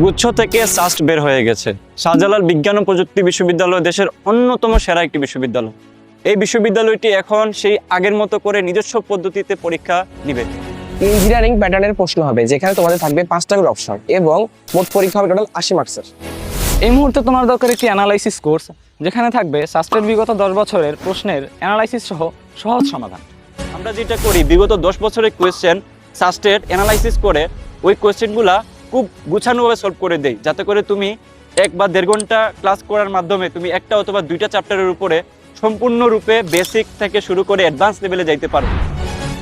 গুচ্ছ থেকে সাস্ট বের হয়ে গেছে। শাহজালাল বিজ্ঞান ও প্রযুক্তি বিশ্ববিদ্যালয় দেশের অন্যতম সেরা একটি বিশ্ববিদ্যালয়। এই বিশ্ববিদ্যালয়টি এখন সেই আগের মতো করে নিজস্ব পদ্ধতিতে পরীক্ষা নিবে। ইঞ্জিনিয়ারিং প্যাটার্নের প্রশ্ন হবে যেখানে তোমাদের থাকবে পাঁচটা করে অপশন এবং মোট পরীক্ষা হবে টোটাল আশি মার্কসের এই মুহূর্তে তোমার দরকার একটি অ্যানালাইসিস কোর্স যেখানে থাকবে শাস্ত্রের বিগত দশ বছরের প্রশ্নের অ্যানালাইসিস সহ সহজ সমাধান। আমরা যেটা করি বিগত দশ বছরের কোয়েশ্চেন সাস্টের অ্যানালাইসিস করে ওই কোয়েশ্চেনগুলা খুব গুছানোভাবে সলভ করে দেই। যাতে করে তুমি এক বা দেড় ঘণ্টা ক্লাস করার মাধ্যমে তুমি একটা অথবা দুইটা চ্যাপ্টারের উপরে সম্পূর্ণরূপে বেসিক থেকে শুরু করে অ্যাডভান্স লেভেলে যাইতে পারো।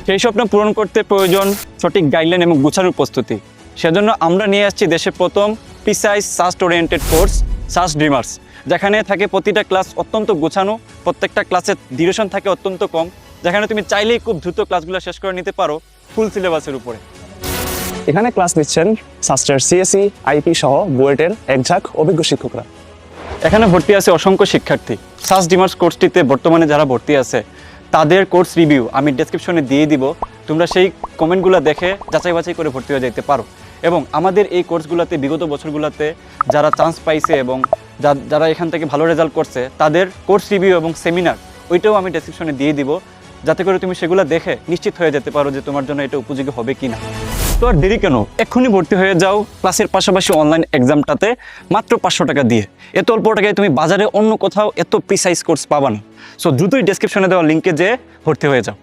সেই স্বপ্ন পূরণ করতে প্রয়োজন সঠিক গাইডলাইন এবং গুছানোর প্রস্তুতি। সেজন্য আমরা নিয়ে আসছি দেশের প্রথম precise SUST oriented course SUST dreamers যেখানে থাকে প্রতিটা ক্লাস অত্যন্ত গোছানো, প্রত্যেকটা ক্লাসের ডিউরেশন থাকে অত্যন্ত কম, যেখানে তুমি চাইলেই খুব দ্রুত ক্লাসগুলো শেষ করে নিতে পারো ফুল সিলেবাসের উপরে। এখানে ক্লাস নিচ্ছেন শাস্ত্রের সিএসি আইপি সহ বুয়েটের এক ঝাঁক অভিজ্ঞ শিক্ষকরা। এখানে ভর্তি আছে অসংখ্য শিক্ষার্থী। সাস ডিমার্স কোর্সটিতে বর্তমানে যারা ভর্তি আছে, তাদের কোর্স রিভিউ আমি ডেসক্রিপশনে দিয়ে দিব। তোমরা সেই কমেন্টগুলো দেখে যাচাই বাছাই করে ভর্তি হয়ে যেতে পারো। এবং আমাদের এই কোর্সগুলোতে বিগত বছরগুলোতে যারা চান্স পাইছে এবং যারা এখান থেকে ভালো রেজাল্ট করছে, তাদের কোর্স রিভিউ এবং সেমিনার ওইটাও আমি ডেসক্রিপশনে দিয়ে দিব। যাতে করে তুমি সেগুলো দেখে নিশ্চিত হয়ে যেতে পারো যে তোমার জন্য এটা উপযোগী হবে কি না তো আর দেরি কেন? এক্ষুনি ভর্তি হয়ে যাও। ক্লাসের পাশাপাশি অনলাইন এক্সামটাতে মাত্র পাঁচশো টাকা দিয়ে। এত অল্প টাকায় তুমি বাজারে অন্য কোথাও এত প্রিসাইজ কোর্স পাবা না। সো দ্রুতই ডেসক্রিপশনে দেওয়া লিঙ্কে যেয়ে ভর্তি হয়ে যাও।